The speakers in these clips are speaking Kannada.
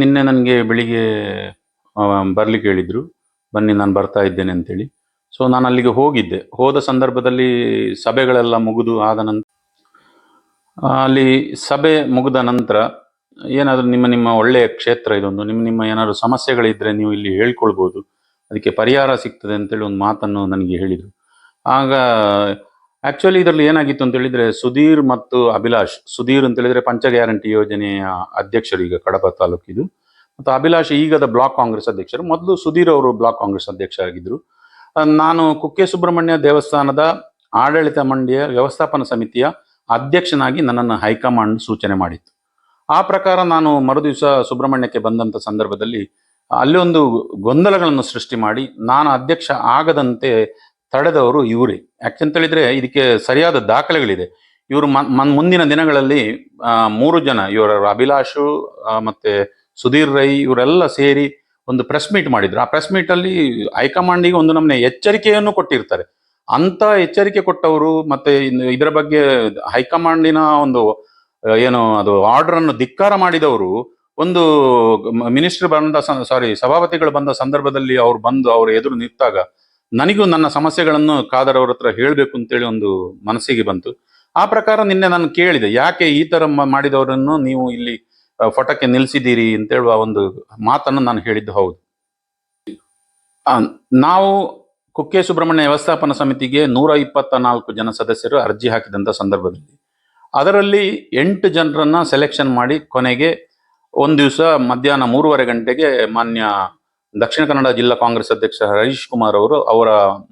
ನಿನ್ನೆ ನನಗೆ ಬೆಳಿಗ್ಗೆ ಬರಲಿಕ್ಕೆ ಹೇಳಿದ್ರು. ಬನ್ನಿ, ನಾನು ಬರ್ತಾ ಇದ್ದೇನೆ ಅಂತೇಳಿ. ಸೊ ನಾನು ಅಲ್ಲಿಗೆ ಹೋಗಿದ್ದೆ. ಹೋದ ಸಂದರ್ಭದಲ್ಲಿ ಸಭೆಗಳೆಲ್ಲ ಮುಗಿದು ಆದ ನಂತರ ಅಲ್ಲಿ ಸಭೆ ಮುಗಿದ ನಂತರ ಏನಾದರೂ ನಿಮ್ಮ ನಿಮ್ಮ ಒಳ್ಳೆಯ ಕ್ಷೇತ್ರ ಇದೊಂದು, ನಿಮ್ಮ ನಿಮ್ಮ ಏನಾದರೂ ಸಮಸ್ಯೆಗಳಿದ್ದರೆ ನೀವು ಇಲ್ಲಿ ಹೇಳ್ಕೊಳ್ಬೋದು. ಅದಕ್ಕೆ ಪರಿಹಾರ ಸಿಗ್ತದೆ ಅಂತೇಳಿ ಒಂದು ಮಾತನ್ನು ನನಗೆ ಹೇಳಿದರು. ಆಗ ಆಕ್ಚುಲಿ ಇದರಲ್ಲಿ ಏನಾಗಿತ್ತು ಅಂತ ಹೇಳಿದ್ರೆ, ಸುಧೀರ್ ಮತ್ತು ಅಭಿಲಾಷ್, ಸುಧೀರ್ ಅಂತ ಹೇಳಿದ್ರೆ ಪಂಚ ಗ್ಯಾರಂಟಿ ಯೋಜನೆಯ ಅಧ್ಯಕ್ಷರು ಈಗ ಕಡಪ ತಾಲೂಕಿದು ಮತ್ತು ಅಭಿಲಾಷ್ ಈಗದ ಬ್ಲಾಕ್ ಕಾಂಗ್ರೆಸ್ ಅಧ್ಯಕ್ಷರು. ಮೊದಲು ಸುಧೀರ್ ಅವರು ಬ್ಲಾಕ್ ಕಾಂಗ್ರೆಸ್ ಅಧ್ಯಕ್ಷ ಆಗಿದ್ದರು ನಾನು ಕುಕ್ಕೆ ಸುಬ್ರಹ್ಮಣ್ಯ ದೇವಸ್ಥಾನದ ಆಡಳಿತ ಮಂಡಿಯ ವ್ಯವಸ್ಥಾಪನ ಸಮಿತಿಯ ಅಧ್ಯಕ್ಷನಾಗಿ ನನ್ನನ್ನು ಹೈಕಮಾಂಡ್ ಸೂಚನೆ ಮಾಡಿತ್ತು. ಆ ಪ್ರಕಾರ ನಾನು ಮರುದಿವಸ ಸುಬ್ರಹ್ಮಣ್ಯಕ್ಕೆ ಬಂದಂಥ ಸಂದರ್ಭದಲ್ಲಿ ಅಲ್ಲಿ ಒಂದು ಗೊಂದಲಗಳನ್ನು ಸೃಷ್ಟಿ ಮಾಡಿ, ನಾನು ಅಧ್ಯಕ್ಷ ಆಗದಂತೆ ತಡೆದವರು ಇವರೇ. ಯಾಕೆಂತ ಹೇಳಿದ್ರೆ ಇದಕ್ಕೆ ಸರಿಯಾದ ದಾಖಲೆಗಳಿದೆ. ಇವರು ಮುಂದಿನ ದಿನಗಳಲ್ಲಿ ಮೂರು ಜನ ಇವರ ಅಭಿಲಾಷು ಮತ್ತೆ ಸುಧೀರ್ ರೈ ಇವರೆಲ್ಲ ಸೇರಿ ಒಂದು ಪ್ರೆಸ್ ಮೀಟ್ ಮಾಡಿದ್ರು. ಆ ಪ್ರೆಸ್ ಮೀಟ್ ಅಲ್ಲಿ ಹೈಕಮಾಂಡಿಗೆ ಒಂದು ನಮ್ಮನೆ ಎಚ್ಚರಿಕೆಯನ್ನು ಕೊಟ್ಟಿರ್ತಾರೆ. ಅಂತ ಎಚ್ಚರಿಕೆ ಕೊಟ್ಟವರು ಮತ್ತೆ ಇದರ ಬಗ್ಗೆ ಹೈಕಮಾಂಡಿನ ಒಂದು ಏನು ಅದು ಆರ್ಡರ್ ಅನ್ನು ಧಿಕ್ಕಾರ ಮಾಡಿದವರು ಒಂದು ಮಿನಿಸ್ಟರ್ ಬಂದ ಸಾರಿ ಸಭಾಪತಿಗಳು ಬಂದ ಸಂದರ್ಭದಲ್ಲಿ ಅವ್ರು ಬಂದು ಅವ್ರ ಎದುರು ನಿಂತಾಗ ನನಗೂ ನನ್ನ ಸಮಸ್ಯೆಗಳನ್ನು ಖಾದರ್ ಅವ್ರ ಹತ್ರ ಹೇಳಬೇಕು ಅಂತೇಳಿ ಒಂದು ಮನಸ್ಸಿಗೆ ಬಂತು. ಆ ಪ್ರಕಾರ ನಿನ್ನೆ ನಾನು ಕೇಳಿದೆ, ಯಾಕೆ ಈ ಥರ ಮಾಡಿದವರನ್ನು ನೀವು ಇಲ್ಲಿ ಫೋಟೋಕ್ಕೆ ನಿಲ್ಲಿಸಿದ್ದೀರಿ ಅಂತ ಹೇಳುವ ಒಂದು ಮಾತನ್ನು ನಾನು ಹೇಳಿದ್ದು ಹೌದು. ನಾವು ಕುಕ್ಕೆ ಸುಬ್ರಹ್ಮಣ್ಯ ವ್ಯವಸ್ಥಾಪನ ಸಮಿತಿಗೆ ನೂರ ಇಪ್ಪತ್ತ ನಾಲ್ಕು ಜನ ಸದಸ್ಯರು ಅರ್ಜಿ ಹಾಕಿದಂಥ ಸಂದರ್ಭದಲ್ಲಿ. ಅದರಲ್ಲಿ ಎಂಟು ಜನರನ್ನು ಸೆಲೆಕ್ಷನ್ ಮಾಡಿ ಕೊನೆಗೆ ಒಂದು ದಿವಸ ಮಧ್ಯಾಹ್ನ ಮೂರುವರೆ ಗಂಟೆಗೆ ಮಾನ್ಯ ದಕ್ಷಿಣ ಕನ್ನಡ ಜಿಲ್ಲಾ ಕಾಂಗ್ರೆಸ್ ಅಧ್ಯಕ್ಷ ಹರೀಶ್ ಕುಮಾರ್ ಅವರು ಅವರ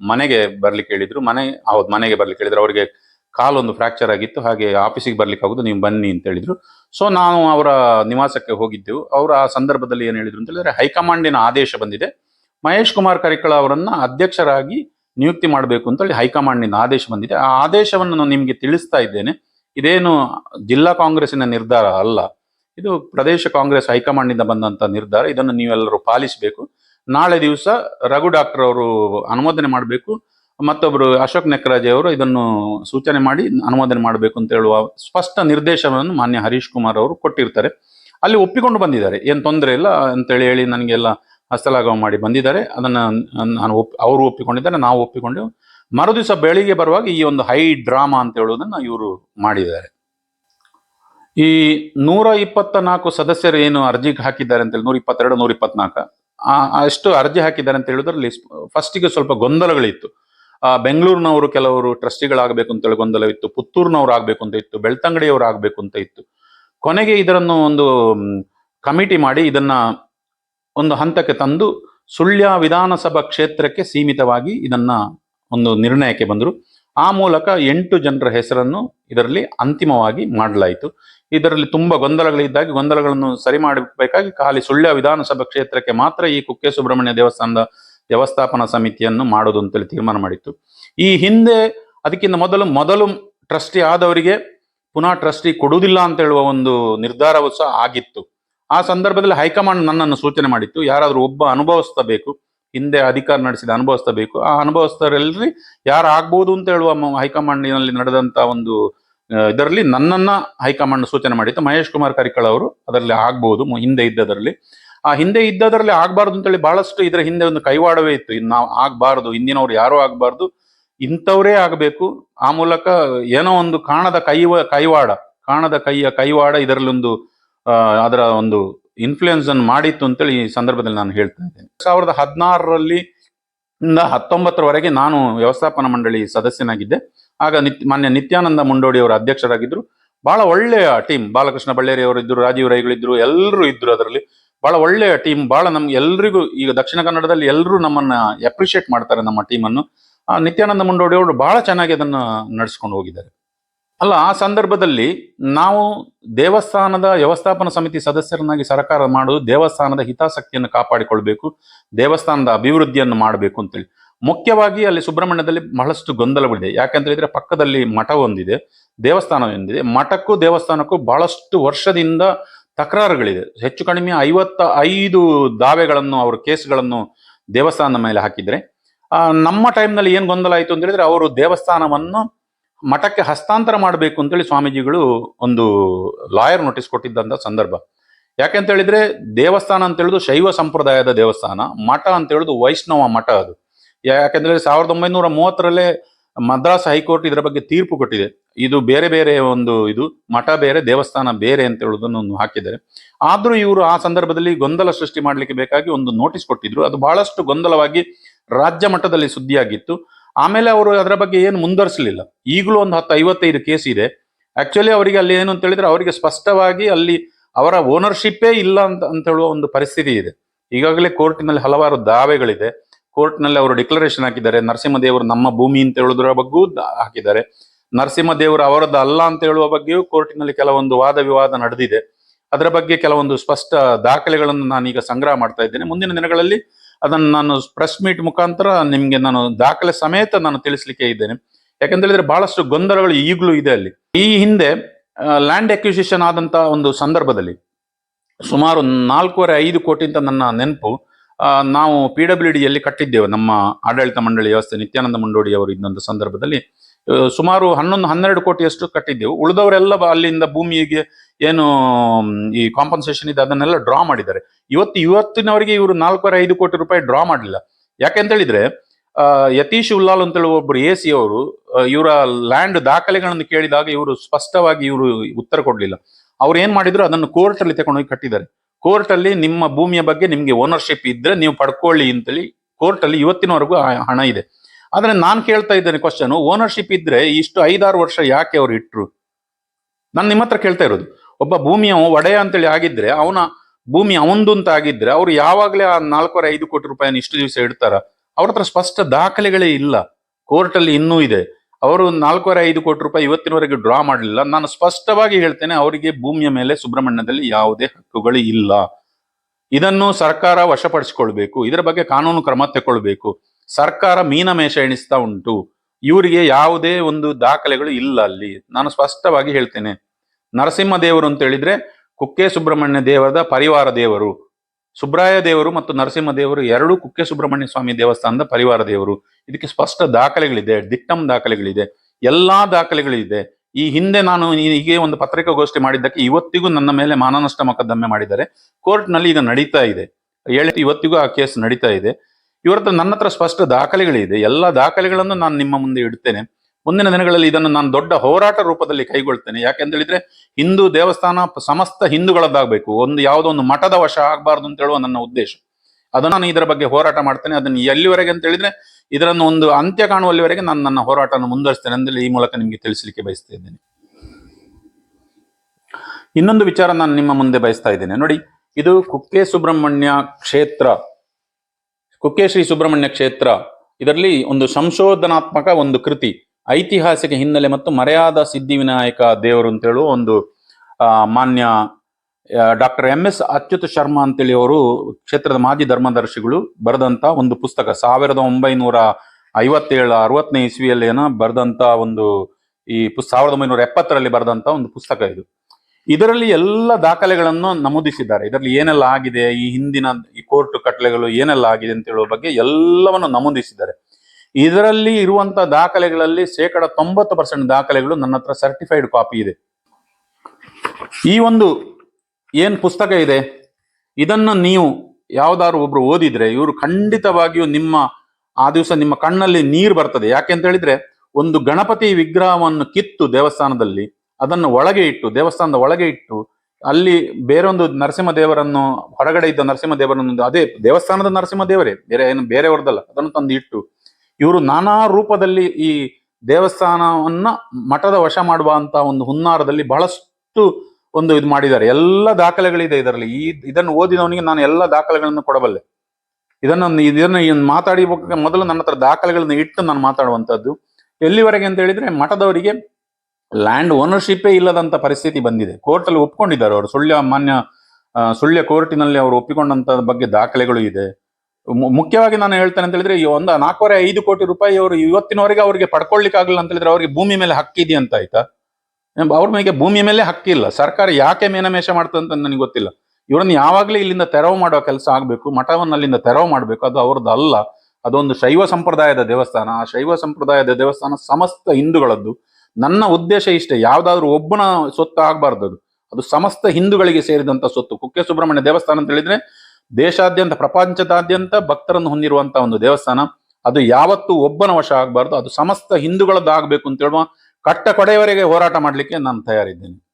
ಮನೆಗೆ ಬರ್ಲಿಕ್ಕೆ ಹೇಳಿದ್ರು. ಮನೆ, ಹೌದು, ಮನೆಗೆ ಬರ್ಲಿಕ್ಕೆ ಹೇಳಿದ್ರು. ಅವರಿಗೆ ಕಾಲೊಂದು ಫ್ರಾಕ್ಚರ್ ಆಗಿತ್ತು. ಹಾಗೆ ಆಫೀಸಿಗೆ ಬರ್ಲಿಕ್ಕೆ ಆಗುದು, ನೀವು ಬನ್ನಿ ಅಂತ ಹೇಳಿದ್ರು. ಸೊ ನಾವು ಅವರ ನಿವಾಸಕ್ಕೆ ಹೋಗಿದ್ದೆವು. ಅವರು ಆ ಸಂದರ್ಭದಲ್ಲಿ ಏನು ಹೇಳಿದ್ರು ಅಂತ ಹೇಳಿದ್ರೆ, ಹೈಕಮಾಂಡಿನ ಆದೇಶ ಬಂದಿದೆ. ಮಹೇಶ್ ಕುಮಾರ್ ಕರಿಕಳ ಅವರನ್ನ ಅಧ್ಯಕ್ಷರಾಗಿ ನಿಯುಕ್ತಿ ಮಾಡಬೇಕು ಅಂತೇಳಿ ಹೈಕಮಾಂಡಿನ ಆದೇಶ ಬಂದಿದೆ. ಆ ಆದೇಶವನ್ನು ನಾನು ನಿಮಗೆ ತಿಳಿಸ್ತಾ ಇದ್ದೇನೆ. ಇದೇನು ಜಿಲ್ಲಾ ಕಾಂಗ್ರೆಸ್ಸಿನ ನಿರ್ಧಾರ ಅಲ್ಲ. ಇದು ಪ್ರದೇಶ ಕಾಂಗ್ರೆಸ್ ಹೈಕಮಾಂಡಿಂದ ಬಂದಂತ ನಿರ್ಧಾರ. ಇದನ್ನು ನೀವೆಲ್ಲರೂ ಪಾಲಿಸಬೇಕು. ನಾಳೆ ದಿವಸ ರಘು ಡಾಕ್ಟರ್ ಅವರು ಅನುಮೋದನೆ ಮಾಡಬೇಕು. ಮತ್ತೊಬ್ಬರು ಅಶೋಕ್ ನೆಕ್ರಾಜೆ ಅವರು ಇದನ್ನು ಸೂಚನೆ ಮಾಡಿ ಅನುಮೋದನೆ ಮಾಡಬೇಕು ಅಂತ ಹೇಳುವ ಸ್ಪಷ್ಟ ನಿರ್ದೇಶನವನ್ನು ಮಾನ್ಯ ಹರೀಶ್ ಕುಮಾರ್ ಅವರು ಕೊಟ್ಟಿರ್ತಾರೆ. ಅಲ್ಲಿ ಒಪ್ಪಿಕೊಂಡು ಬಂದಿದ್ದಾರೆ. ಏನು ತೊಂದರೆ ಇಲ್ಲ ಅಂತೇಳಿ ಹೇಳಿ ನನಗೆಲ್ಲ ಹಸ್ತಲಾಘವ ಮಾಡಿ ಬಂದಿದ್ದಾರೆ. ಅದನ್ನ ನಾನು ಒಪ್, ಅವರು ಒಪ್ಪಿಕೊಂಡಿದ್ದಾರೆ. ನಾವು ಒಪ್ಪಿಕೊಂಡೆವು ಮರುದಿವಸ ಬೆಳಿಗ್ಗೆ ಬರುವಾಗ ಈ ಒಂದು ಹೈ ಡ್ರಾಮಾ ಅಂತ ಹೇಳುವುದನ್ನು ಇವರು ಮಾಡಿದ್ದಾರೆ. ಈ ನೂರ ಇಪ್ಪತ್ತ ನಾಲ್ಕು ಸದಸ್ಯರು ಏನು ಅರ್ಜಿಗೆ ಹಾಕಿದ್ದಾರೆ ಅಂತೇಳಿ ನೂರ ಇಪ್ಪತ್ತೆರಡು, ನೂರ ಇಪ್ಪತ್ನಾಲ್ಕು. ಅಷ್ಟು ಅರ್ಜಿ ಹಾಕಿದ್ದಾರೆ ಅಂತ ಹೇಳಿದ್ರಲ್ಲಿ ಫಸ್ಟಿಗೆ ಸ್ವಲ್ಪ ಗೊಂದಲಗಳಿತ್ತು. ಬೆಂಗಳೂರಿನವರು ಕೆಲವರು ಟ್ರಸ್ಟಿಗಳಾಗಬೇಕು ಅಂತೇಳಿ ಗೊಂದಲವಿತ್ತು ಪುತ್ತೂರಿನವ್ರು ಆಗಬೇಕು ಅಂತ ಇತ್ತು. ಬೆಳ್ತಂಗಡಿಯವರು ಆಗಬೇಕು ಅಂತ ಇತ್ತು. ಕೊನೆಗೆ ಇದರನ್ನು ಒಂದು ಕಮಿಟಿ ಮಾಡಿ ಇದನ್ನ ಒಂದು ಹಂತಕ್ಕೆ ತಂದು ಸುಳ್ಯ ವಿಧಾನಸಭಾ ಕ್ಷೇತ್ರಕ್ಕೆ ಸೀಮಿತವಾಗಿ ಇದನ್ನ ಒಂದು ನಿರ್ಣಯಕ್ಕೆ ಬಂದರು. ಆ ಮೂಲಕ ಎಂಟು ಜನರ ಹೆಸರನ್ನು ಇದರಲ್ಲಿ ಅಂತಿಮವಾಗಿ ಮಾಡಲಾಯಿತು. ಇದರಲ್ಲಿ ತುಂಬಾ ಗೊಂದಲಗಳಿದ್ದಾಗಿ ಗೊಂದಲಗಳನ್ನು ಸರಿ ಮಾಡಬೇಕಾಗಿ ಖಾಲಿ ಸುಳ್ಯ ವಿಧಾನಸಭಾ ಕ್ಷೇತ್ರಕ್ಕೆ ಮಾತ್ರ ಈ ಕುಕ್ಕೆ ಸುಬ್ರಹ್ಮಣ್ಯ ದೇವಸ್ಥಾನದ ವ್ಯವಸ್ಥಾಪನಾ ಸಮಿತಿಯನ್ನು ಮಾಡೋದು ಅಂತೇಳಿ ತೀರ್ಮಾನ ಮಾಡಿತ್ತು. ಈ ಹಿಂದೆ ಅದಕ್ಕಿಂತ ಮೊದಲು ಮೊದಲು ಟ್ರಸ್ಟಿ ಆದವರಿಗೆ ಪುನಃ ಟ್ರಸ್ಟಿ ಕೊಡುವುದಿಲ್ಲ ಅಂತ ಹೇಳುವ ಒಂದು ನಿರ್ಧಾರವೂ ಸಹ ಆಗಿತ್ತು. ಆ ಸಂದರ್ಭದಲ್ಲಿ ಹೈಕಮಾಂಡ್ ನನ್ನನ್ನು ಸೂಚನೆ ಮಾಡಿತ್ತು. ಯಾರಾದರೂ ಒಬ್ಬ ಅನುಭವಿಸಬೇಕು ಹಿಂದೆ ಅಧಿಕಾರ ನಡೆಸಿದ ಅನುಭವಿಸ್ತಬೇಕು ಆ ಅನುಭವಿಸ್ತಾರೆಲ್ಲರಿ ಯಾರು ಆಗ್ಬೋದು ಅಂತ ಹೇಳುವ ಹೈಕಮಾಂಡಿನಲ್ಲಿ ನಡೆದಂತ ಒಂದು ಇದರಲ್ಲಿ ನನ್ನನ್ನ ಹೈಕಮಾಂಡ್ ಸೂಚನೆ ಮಾಡಿತ್ತು. ಮಹೇಶ್ ಕುಮಾರ್ ಕರಿಕಳ ಅವರು ಅದರಲ್ಲಿ ಆಗ್ಬೋದು ಹಿಂದೆ ಇದ್ದದರಲ್ಲಿ. ಆ ಹಿಂದೆ ಇದ್ದದರಲ್ಲಿ ಆಗ್ಬಾರ್ದು ಅಂತೇಳಿ ಬಹಳಷ್ಟು ಇದರ ಹಿಂದೆ ಒಂದು ಕೈವಾಡವೇ ಇತ್ತು. ಇನ್ನು ನಾವು ಆಗ್ಬಾರ್ದು, ಹಿಂದಿನವ್ರು ಯಾರೂ ಆಗ್ಬಾರ್ದು, ಇಂಥವರೇ ಆಗಬೇಕು. ಆ ಮೂಲಕ ಏನೋ ಒಂದು ಕಾಣದ ಕೈವ, ಕೈವಾಡ, ಕಾಣದ ಕೈಯ ಕೈವಾಡ ಇದರಲ್ಲೊಂದು ಒಂದು ಅದರ ಒಂದು ಇನ್ಫ್ಲೂಯೆನ್ಸ್ ಅನ್ನು ಮಾಡಿತ್ತು ಅಂತೇಳಿ ಈ ಸಂದರ್ಭದಲ್ಲಿ ನಾನು ಹೇಳ್ತಾ ಇದ್ದೇನೆ. ಸಾವಿರದ ಹದಿನಾರರಲ್ಲಿ ಇಂದ ಹತ್ತೊಂಬತ್ತರವರೆಗೆ ನಾನು ವ್ಯವಸ್ಥಾಪನಾ ಮಂಡಳಿ ಸದಸ್ಯನಾಗಿದ್ದೆ. ಆಗ ನಿತ್ ಮಾನ್ಯ ನಿತ್ಯಾನಂದ ಮುಂಡೋಡಿ ಅವರು ಅಧ್ಯಕ್ಷರಾಗಿದ್ದರು ಬಹಳ ಒಳ್ಳೆಯ ಟೀಮ್, ಬಾಲಕೃಷ್ಣ ಬಳ್ಳೇರಿ ಅವರು ಇದ್ರು, ರಾಜೀವ್ ರೈಗಳಿದ್ರು ಎಲ್ಲರೂ ಇದ್ದರು ಅದರಲ್ಲಿ. ಬಹಳ ಒಳ್ಳೆಯ ಟೀಮ್, ಬಹಳ ನಮ್ಗೆ ಎಲ್ರಿಗೂ, ಈಗ ದಕ್ಷಿಣ ಕನ್ನಡದಲ್ಲಿ ಎಲ್ಲರೂ ನಮ್ಮನ್ನ ಅಪ್ರಿಷಿಯೇಟ್ ಮಾಡ್ತಾರೆ ನಮ್ಮ ಟೀಮನ್ನು. ನಿತ್ಯಾನಂದ ಮುಂಡೋಡಿ ಅವರು ಬಹಳ ಚೆನ್ನಾಗಿ ಅದನ್ನು ನಡೆಸ್ಕೊಂಡು ಹೋಗಿದ್ದಾರೆ. ಅಲ್ಲ, ಆ ಸಂದರ್ಭದಲ್ಲಿ ನಾವು ದೇವಸ್ಥಾನದ ವ್ಯವಸ್ಥಾಪನ ಸಮಿತಿ ಸದಸ್ಯರನ್ನಾಗಿ ಸರ್ಕಾರ ಮಾಡುವುದು ದೇವಸ್ಥಾನದ ಹಿತಾಸಕ್ತಿಯನ್ನು ಕಾಪಾಡಿಕೊಳ್ಬೇಕು, ದೇವಸ್ಥಾನದ ಅಭಿವೃದ್ಧಿಯನ್ನು ಮಾಡಬೇಕು ಅಂತೇಳಿ. ಮುಖ್ಯವಾಗಿ ಅಲ್ಲಿ ಸುಬ್ರಹ್ಮಣ್ಯದಲ್ಲಿ ಬಹಳಷ್ಟು ಗೊಂದಲಗಳಿದೆ. ಯಾಕಂತ ಹೇಳಿದ್ರೆ ಪಕ್ಕದಲ್ಲಿ ಮಠ ಒಂದಿದೆ, ದೇವಸ್ಥಾನ ಒಂದಿದೆ. ಮಠಕ್ಕೂ ದೇವಸ್ಥಾನಕ್ಕೂ ಬಹಳಷ್ಟು ವರ್ಷದಿಂದ ತಕರಾರುಗಳಿದೆ. ಹೆಚ್ಚು ಕಡಿಮೆ ಐವತ್ತ ಐದು ದಾವೆಗಳನ್ನು, ಅವರು ಕೇಸ್ಗಳನ್ನು ದೇವಸ್ಥಾನದ ಮೇಲೆ ಹಾಕಿದ್ರೆ. ನಮ್ಮ ಟೈಮ್ನಲ್ಲಿ ಏನು ಗೊಂದಲ ಆಯಿತು ಅಂತ ಹೇಳಿದ್ರೆ ಅವರು ದೇವಸ್ಥಾನವನ್ನು ಮಠಕ್ಕೆ ಹಸ್ತಾಂತರ ಮಾಡಬೇಕು ಅಂತೇಳಿ ಸ್ವಾಮೀಜಿಗಳು ಒಂದು ಲಾಯರ್ ನೋಟಿಸ್ ಕೊಟ್ಟಿದ್ದಂಥ ಸಂದರ್ಭ. ಯಾಕೆಂತ ಹೇಳಿದ್ರೆ ದೇವಸ್ಥಾನ ಅಂತ ಶೈವ ಸಂಪ್ರದಾಯದ ದೇವಸ್ಥಾನ, ಮಠ ಅಂತ ಹೇಳುದು ವೈಷ್ಣವ ಮಠ ಅದು. ಯಾಕೆಂದ್ರೆ ಸಾವಿರದ ಒಂಬೈನೂರ ಮೂವತ್ತರಲ್ಲೇ ಮದ್ರಾಸ್ ಹೈಕೋರ್ಟ್ ಇದರ ಬಗ್ಗೆ ತೀರ್ಪು ಕೊಟ್ಟಿದೆ. ಇದು ಬೇರೆ ಬೇರೆ ಒಂದು ಇದು, ಮಠ ಬೇರೆ, ದೇವಸ್ಥಾನ ಬೇರೆ ಅಂತ ಒಂದು ಹಾಕಿದ್ದಾರೆ. ಆದರೂ ಇವರು ಆ ಸಂದರ್ಭದಲ್ಲಿ ಗೊಂದಲ ಸೃಷ್ಟಿ ಮಾಡಲಿಕ್ಕೆ ಬೇಕಾಗಿ ಒಂದು ನೋಟಿಸ್ ಕೊಟ್ಟಿದ್ರು. ಅದು ಬಹಳಷ್ಟು ಗೊಂದಲವಾಗಿ ರಾಜ್ಯ ಮಟ್ಟದಲ್ಲಿ ಸುದ್ದಿಯಾಗಿತ್ತು. ಆಮೇಲೆ ಅವರು ಅದರ ಬಗ್ಗೆ ಏನು ಮುಂದುವರಿಸಲಿಲ್ಲ. ಈಗಲೂ ಒಂದು ಹತ್ತು ಐವತ್ತೈದು ಕೇಸ್ ಇದೆ. ಆಕ್ಚುಲಿ ಅವರಿಗೆ ಅಲ್ಲಿ ಏನು ಅಂತ ಹೇಳಿದ್ರೆ ಅವರಿಗೆ ಸ್ಪಷ್ಟವಾಗಿ ಅಲ್ಲಿ ಅವರ ಓನರ್ಶಿಪ್ಪೇ ಇಲ್ಲ ಅಂತ ಅಂತ ಹೇಳುವ ಒಂದು ಪರಿಸ್ಥಿತಿ ಇದೆ. ಈಗಾಗಲೇ ಕೋರ್ಟಿನಲ್ಲಿ ಹಲವಾರು ದಾವೆಗಳಿದೆ. ಕೋರ್ಟ್ನಲ್ಲಿ ಅವರು ಡಿಕ್ಲರೇಷನ್ ಹಾಕಿದ್ದಾರೆ. ನರಸಿಂಹದೇವರು ನಮ್ಮ ಭೂಮಿ ಅಂತ ಹೇಳೋದ್ರ ಬಗ್ಗೂ ಹಾಕಿದ್ದಾರೆ. ನರಸಿಂಹದೇವರು ಅವರದ್ದು ಅಲ್ಲ ಅಂತ ಹೇಳುವ ಬಗ್ಗೆಯೂ ಕೋರ್ಟಿನಲ್ಲಿ ಕೆಲವೊಂದು ವಾದ ವಿವಾದ ನಡೆದಿದೆ. ಅದರ ಬಗ್ಗೆ ಕೆಲವೊಂದು ಸ್ಪಷ್ಟ ದಾಖಲೆಗಳನ್ನು ನಾನೀಗ ಸಂಗ್ರಹ ಮಾಡ್ತಾ ಇದ್ದೇನೆ. ಮುಂದಿನ ದಿನಗಳಲ್ಲಿ ಅದನ್ನು ನಾನು ಪ್ರೆಸ್ ಮೀಟ್ ಮುಖಾಂತರ ನಿಮಗೆ ನಾನು ದಾಖಲೆ ಸಮೇತ ನಾನು ತಿಳಿಸ್ಲಿಕ್ಕೆ ಇದ್ದೇನೆ. ಯಾಕಂತ ಹೇಳಿದ್ರೆ ಬಹಳಷ್ಟು ಗೊಂದಲಗಳು ಈಗಲೂ ಇದೆ ಅಲ್ಲಿ. ಈ ಹಿಂದೆ ಲ್ಯಾಂಡ್ ಅಕ್ವಿಸಿಷನ್ ಆದಂತ ಒಂದು ಸಂದರ್ಭದಲ್ಲಿ ಸುಮಾರು ನಾಲ್ಕೂವರೆ ಐದು ಕೋಟಿ ಅಂತ ನನ್ನ ನೆನಪು ನಾವು ಪಿ ಡಬ್ಲ್ಯೂ ಡಿಯಲ್ಲಿ ಕಟ್ಟಿದ್ದೇವೆ ನಮ್ಮ ಆಡಳಿತ ಮಂಡಳಿ ವ್ಯವಸ್ಥೆ ನಿತ್ಯಾನಂದ ಮುಂಡೋಡಿ ಅವರು ಇದ್ದಂಥ ಸಂದರ್ಭದಲ್ಲಿ. ಸುಮಾರು ಹನ್ನೊಂದು, ಹನ್ನೆರಡು ಕೋಟಿಯಷ್ಟು ಕಟ್ಟಿದ್ದೆವು. ಉಳಿದವರೆಲ್ಲ ಅಲ್ಲಿಂದ ಭೂಮಿಗೆ ಏನು ಈ ಕಾಂಪನ್ಸೇಷನ್ ಇದೆ, ಅದನ್ನೆಲ್ಲ ಡ್ರಾ ಮಾಡಿದ್ದಾರೆ. ಇವತ್ತು, ಇವತ್ತಿನವರಿಗೆ ಇವರು ನಾಲ್ಕೂವರೆ, ಐದು ಕೋಟಿ ರೂಪಾಯಿ ಡ್ರಾ ಮಾಡಲಿಲ್ಲ. ಯಾಕೆಂತ ಹೇಳಿದ್ರೆ ಯತೀಶ್ ಉಲ್ಲಾಲ್ ಅಂತ ಹೇಳುವ ಒಬ್ಬರು ಎ ಸಿ ಅವರು ಇವರ ಲ್ಯಾಂಡ್ ದಾಖಲೆಗಳನ್ನು ಕೇಳಿದಾಗ ಇವರು ಸ್ಪಷ್ಟವಾಗಿ ಇವರು ಉತ್ತರ ಕೊಡಲಿಲ್ಲ. ಅವ್ರು ಏನ್ ಮಾಡಿದ್ರು, ಅದನ್ನು ಕೋರ್ಟ್ ಅಲ್ಲಿ ತಗೊಂಡೋಗಿ ಕಟ್ಟಿದ್ದಾರೆ. ಕೋರ್ಟ್ ಅಲ್ಲಿ ನಿಮ್ಮ ಭೂಮಿಯ ಬಗ್ಗೆ ನಿಮ್ಗೆ ಓನರ್ಶಿಪ್ ಇದ್ರೆ ನೀವು ಪಡ್ಕೊಳ್ಳಿ ಅಂತೇಳಿ ಕೋರ್ಟ್ ಅಲ್ಲಿ ಇವತ್ತಿನವರೆಗೂ ಹಣ ಇದೆ. ಆದ್ರೆ ನಾನ್ ಕೇಳ್ತಾ ಇದ್ದೇನೆ ಕ್ವಶನ್ ಓನರ್ಶಿಪ್ ಇದ್ರೆ ಇಷ್ಟು ಐದಾರು ವರ್ಷ ಯಾಕೆ ಅವ್ರು ಇಟ್ರು? ನಾನು ನಿಮ್ಮ ಹತ್ರ ಕೇಳ್ತಾ ಇರೋದು. ಒಬ್ಬ ಭೂಮಿಯ ಒಡೆಯ ಅಂತೇಳಿ ಆಗಿದ್ರೆ, ಅವನ ಭೂಮಿ ಅವಂದು ಅಂತ ಆಗಿದ್ರೆ, ಅವ್ರು ಯಾವಾಗಲೇ ಆ ನಾಲ್ಕೂವರೆ, ಐದು ಕೋಟಿ ರೂಪಾಯಿನ ಇಷ್ಟು ದಿವಸ ಇಡ್ತಾರ, ಅವ್ರ ಹತ್ರ ಸ್ಪಷ್ಟ ದಾಖಲೆಗಳೇ ಇಲ್ಲ. ಕೋರ್ಟಲ್ಲಿ ಇನ್ನೂ ಇದೆ. ಅವರು ನಾಲ್ಕೂವರೆ, ಐದು ಕೋಟಿ ರೂಪಾಯಿ ಇವತ್ತಿನವರೆಗೆ ಡ್ರಾ ಮಾಡಲಿಲ್ಲ. ನಾನು ಸ್ಪಷ್ಟವಾಗಿ ಹೇಳ್ತೇನೆ, ಅವರಿಗೆ ಭೂಮಿಯ ಮೇಲೆ ಸುಬ್ರಹ್ಮಣ್ಯದಲ್ಲಿ ಯಾವುದೇ ಹಕ್ಕುಗಳು ಇಲ್ಲ. ಇದನ್ನು ಸರ್ಕಾರ ವಶಪಡಿಸಿಕೊಳ್ಬೇಕು. ಇದರ ಬಗ್ಗೆ ಕಾನೂನು ಕ್ರಮ ತಗೊಳ್ಬೇಕು ಸರ್ಕಾರ ಮೀನಮೇಷ ಎಣಿಸ್ತಾ ಉಂಟು. ಇವರಿಗೆ ಯಾವುದೇ ಒಂದು ದಾಖಲೆಗಳು ಇಲ್ಲ ಅಲ್ಲಿ. ನಾನು ಸ್ಪಷ್ಟವಾಗಿ ಹೇಳ್ತೇನೆ. ನರಸಿಂಹ ದೇವರು ಅಂತ ಹೇಳಿದ್ರೆ ಕುಕ್ಕೆ ಸುಬ್ರಹ್ಮಣ್ಯ ದೇವರದ ಪರಿವಾರ ದೇವರು. ಸುಬ್ರಾಯ ದೇವರು ಮತ್ತು ನರಸಿಂಹ ದೇವರು ಎರಡೂ ಕುಕ್ಕೆ ಸುಬ್ರಹ್ಮಣ್ಯ ಸ್ವಾಮಿ ದೇವಸ್ಥಾನದ ಪರಿವಾರ ದೇವರು. ಇದಕ್ಕೆ ಸ್ಪಷ್ಟ ದಾಖಲೆಗಳಿದೆ, ದಿಟ್ಟಂ ದಾಖಲೆಗಳಿದೆ, ಎಲ್ಲಾ ದಾಖಲೆಗಳಿದೆ. ಈ ಹಿಂದೆ ನಾನು ಹೀಗೆ ಒಂದು ಪತ್ರಿಕಾಗೋಷ್ಠಿ ಮಾಡಿದ್ದಕ್ಕೆ ಇವತ್ತಿಗೂ ನನ್ನ ಮೇಲೆ ಮಾನನಷ್ಟ ಮೊಕದ್ದಮೆ ಮಾಡಿದ್ದಾರೆ. ಕೋರ್ಟ್ನಲ್ಲಿ ಈಗ ನಡೀತಾ ಇದೆ. ಹೇಳಿ ಇವತ್ತಿಗೂ ಆ ಕೇಸ್ ನಡೀತಾ ಇದೆ. ಇವ್ರ ಹತ್ರ ನನ್ನ ಹತ್ರ ಸ್ಪಷ್ಟ ದಾಖಲೆಗಳಿದೆ. ಎಲ್ಲ ದಾಖಲೆಗಳನ್ನು ನಾನು ನಿಮ್ಮ ಮುಂದೆ ಇಡ್ತೇನೆ. ಮುಂದಿನ ದಿನಗಳಲ್ಲಿ ಇದನ್ನು ನಾನು ದೊಡ್ಡ ಹೋರಾಟ ರೂಪದಲ್ಲಿ ಕೈಗೊಳ್ತೇನೆ. ಯಾಕೆಂತ ಹೇಳಿದ್ರೆ, ಹಿಂದೂ ದೇವಸ್ಥಾನ ಸಮಸ್ತ ಹಿಂದೂಗಳದ್ದಾಗಬೇಕು. ಒಂದು ಯಾವುದೋ ಒಂದು ಮಠದ ವಶ ಆಗಬಾರ್ದು ಅಂತ ಹೇಳುವ ನನ್ನ ಉದ್ದೇಶ. ಅದನ್ನು ನಾನು ಇದರ ಬಗ್ಗೆ ಹೋರಾಟ ಮಾಡ್ತೇನೆ. ಅದನ್ನು ಎಲ್ಲಿವರೆಗೆ ಅಂತ ಹೇಳಿದ್ರೆ, ಇದರನ್ನು ಒಂದು ಅಂತ್ಯ ಕಾಣುವಲ್ಲಿವರೆಗೆ ನಾನು ನನ್ನ ಹೋರಾಟವನ್ನು ಮುಂದುವರಿಸ್ತೇನೆ ಅಂದರೆ ಈ ಮೂಲಕ ನಿಮಗೆ ತಿಳಿಸಲಿಕ್ಕೆ ಬಯಸ್ತಾ ಇದ್ದೇನೆ. ಇನ್ನೊಂದು ವಿಚಾರ ನಾನು ನಿಮ್ಮ ಮುಂದೆ ಬಯಸ್ತಾ ಇದ್ದೇನೆ. ನೋಡಿ, ಇದು ಕುಕ್ಕೆ ಸುಬ್ರಹ್ಮಣ್ಯ ಕ್ಷೇತ್ರ. ಕುಕ್ಕೆ ಶ್ರೀ ಸುಬ್ರಹ್ಮಣ್ಯ ಕ್ಷೇತ್ರ. ಇದರಲ್ಲಿ ಒಂದು ಸಂಶೋಧನಾತ್ಮಕ ಒಂದು ಕೃತಿ. ಐತಿಹಾಸಿಕ ಹಿನ್ನೆಲೆ ಮತ್ತು ಮರೆಯಾದ ಸಿದ್ಧಿವಿನಾಯಕ ದೇವರು ಅಂತ ಹೇಳುವ ಒಂದು ಮಾನ್ಯ doctor M S Achyuta Sharma ಅಂತೇಳಿ ಅವರು ಕ್ಷೇತ್ರದ ಮಾಜಿ ಧರ್ಮದರ್ಶಿಗಳು ಬರೆದಂತ ಒಂದು ಪುಸ್ತಕ. ಸಾವಿರದ ಒಂಬೈನೂರ ಐವತ್ತೇಳು, ಅರವತ್ತನೇ ಇಸ್ವಿಯಲ್ಲಿ ಏನೋ ಬರೆದಂತ ಒಂದು ಈ ಸಾವಿರದ ಒಂಬೈನೂರ ಎಪ್ಪತ್ತರಲ್ಲಿ ಬರೆದಂತ ಒಂದು ಪುಸ್ತಕ ಇದು. ಇದರಲ್ಲಿ ಎಲ್ಲ ದಾಖಲೆಗಳನ್ನು ನಮೂದಿಸಿದ್ದಾರೆ. ಇದರಲ್ಲಿ ಏನೆಲ್ಲ ಆಗಿದೆ, ಈ ಹಿಂದಿನ ಈ ಕೋರ್ಟ್ ಕಟ್ಟಲೆಗಳು ಏನೆಲ್ಲ ಆಗಿದೆ ಅಂತ ಹೇಳುವ ಬಗ್ಗೆ ಎಲ್ಲವನ್ನು ನಮೂದಿಸಿದ್ದಾರೆ. ಇದರಲ್ಲಿ ಇರುವಂತಹ ದಾಖಲೆಗಳಲ್ಲಿ ಶೇಕಡ ತೊಂಬತ್ತು ಪರ್ಸೆಂಟ್ ದಾಖಲೆಗಳು ನನ್ನ ಹತ್ರ ಸರ್ಟಿಫೈಡ್ ಕಾಪಿ ಇದೆ. ಈ ಒಂದು ಏನ್ ಪುಸ್ತಕ ಇದೆ? ಇದನ್ನು ನೀವು ಯಾವ್ದಾದ್ರು ಒಬ್ರು ಓದಿದ್ರೆ ಇವರು ಖಂಡಿತವಾಗಿಯೂ ನಿಮ್ಮ, ಆ ದಿವಸ ನಿಮ್ಮ ಕಣ್ಣಲ್ಲಿ ನೀರು ಬರ್ತದೆ. ಯಾಕೆ ಅಂತ ಹೇಳಿದ್ರೆ, ಒಂದು ಗಣಪತಿ ವಿಗ್ರಹವನ್ನು ಕಿತ್ತು ದೇವಸ್ಥಾನದಲ್ಲಿ ಅದನ್ನು ಒಳಗೆ ಇಟ್ಟು, ದೇವಸ್ಥಾನದ ಒಳಗೆ ಇಟ್ಟು, ಅಲ್ಲಿ ಬೇರೊಂದು ನರಸಿಂಹ ದೇವರನ್ನು ಹೊರಗಡೆ ಇದ್ದ ನರಸಿಂಹ ದೇವರನ್ನು ಅದೇ ದೇವಸ್ಥಾನದ ನರಸಿಂಹ ದೇವರೇ ಬೇರೆ ಏನು ಬೇರೆಯವ್ರದ್ದಲ್ಲ ಅದನ್ನು ತಂದು ಇಟ್ಟು, ಇವರು ನಾನಾ ರೂಪದಲ್ಲಿ ಈ ದೇವಸ್ಥಾನವನ್ನ ಮಠದ ವಶ ಮಾಡುವ ಅಂತ ಒಂದು ಹುನ್ನಾರದಲ್ಲಿ ಬಹಳಷ್ಟು ಒಂದು ಇದು ಮಾಡಿದ್ದಾರೆ. ಎಲ್ಲ ದಾಖಲೆಗಳಿದೆ ಇದರಲ್ಲಿ. ಈ, ಇದನ್ನು ಓದಿದವನಿಗೆ ನಾನು ಎಲ್ಲ ದಾಖಲೆಗಳನ್ನು ಕೊಡಬಲ್ಲೆ. ಇದನ್ನು ಇದನ್ನು ಮಾತಾಡಿ ಮೊದಲು ನನ್ನ ಹತ್ರ ದಾಖಲೆಗಳನ್ನು ಇಟ್ಟು ನಾನು ಮಾತಾಡುವಂಥದ್ದು. ಎಲ್ಲಿವರೆಗೆ ಅಂತ ಹೇಳಿದ್ರೆ ಮಠದವರಿಗೆ ಲ್ಯಾಂಡ್ ಓನರ್ಶಿಪ್ಪೇ ಇಲ್ಲದಂತ ಪರಿಸ್ಥಿತಿ ಬಂದಿದೆ. ಕೋರ್ಟಲ್ಲಿ ಒಪ್ಕೊಂಡಿದ್ದಾರೆ ಅವರು. ಸುಳ್ಯ ಮಾನ್ಯ ಸುಳ್ಯ ಕೋರ್ಟಿನಲ್ಲಿ ಅವರು ಒಪ್ಪಿಕೊಂಡಂತ ಬಗ್ಗೆ ದಾಖಲೆಗಳು ಇದೆ. ಮುಖ್ಯವಾಗಿ ನಾನು ಹೇಳ್ತೇನೆ ಅಂತ ಹೇಳಿದ್ರೆ ಈ ಒಂದು ನಾಲ್ಕೂವರೆ ಐದು ಕೋಟಿ ರೂಪಾಯಿ ಅವರು ಇವತ್ತಿನವರೆಗೆ ಅವರಿಗೆ ಪಡ್ಕೊಳ್ಳಿಕ್ಕೆ ಆಗಲಿಲ್ಲ ಅಂತ ಹೇಳಿದ್ರೆ ಅವರಿಗೆ ಭೂಮಿ ಮೇಲೆ ಹಕ್ಕಿದೆ ಅಂತ ಆಯ್ತಾ? ಅವ್ರ ಮೇಲೆ ಭೂಮಿ ಮೇಲೆ ಹಕ್ಕಿಲ್ಲ ಸರ್ಕಾರ ಯಾಕೆ ಮೇನಮೇಷ ಮಾಡ್ತದೆ ಅಂತ ನನಗೆ ಗೊತ್ತಿಲ್ಲ. ಇವರನ್ನು ಯಾವಾಗಲೇ ಇಲ್ಲಿಂದ ತೆರವು ಮಾಡುವ ಕೆಲಸ ಆಗಬೇಕು. ಮಠವನ್ನು ಅಲ್ಲಿಂದ ತೆರವು ಮಾಡಬೇಕು. ಅದು ಅವ್ರದ್ದು ಅಲ್ಲ. ಅದೊಂದು ಶೈವ ಸಂಪ್ರದಾಯದ ದೇವಸ್ಥಾನ. ಆ ಶೈವ ಸಂಪ್ರದಾಯದ ದೇವಸ್ಥಾನ ಸಮಸ್ತ ಹಿಂದೂಗಳದ್ದು. ನನ್ನ ಉದ್ದೇಶ ಇಷ್ಟೇ, ಯಾವ್ದಾದ್ರು ಒಬ್ಬನ ಸೊತ್ತು ಆಗಬಾರ್ದು ಅದು. ಅದು ಸಮಸ್ತ ಹಿಂದೂಗಳಿಗೆ ಸೇರಿದಂತ ಸೊತ್ತು. ಕುಕ್ಕೆ ಸುಬ್ರಹ್ಮಣ್ಯ ದೇವಸ್ಥಾನ ಅಂತ ಹೇಳಿದ್ರೆ, ದೇಶಾದ್ಯಂತ, ಪ್ರಪಂಚದಾದ್ಯಂತ ಭಕ್ತರನ್ನು ಹೊಂದಿರುವಂತಹ ಒಂದು ದೇವಸ್ಥಾನ. ಅದು ಯಾವತ್ತೂ ಒಬ್ಬನ ವಶ ಆಗಬಾರ್ದು. ಅದು ಸಮಸ್ತ ಹಿಂದೂಗಳದ್ದಾಗಬೇಕು ಅಂತ ಹೇಳುವ ಕಟ್ಟ ಕೊಡೆಯವರೆಗೆ ಹೋರಾಟ ಮಾಡಲಿಕ್ಕೆ ನಾನು ತಯಾರಿದ್ದೇನೆ.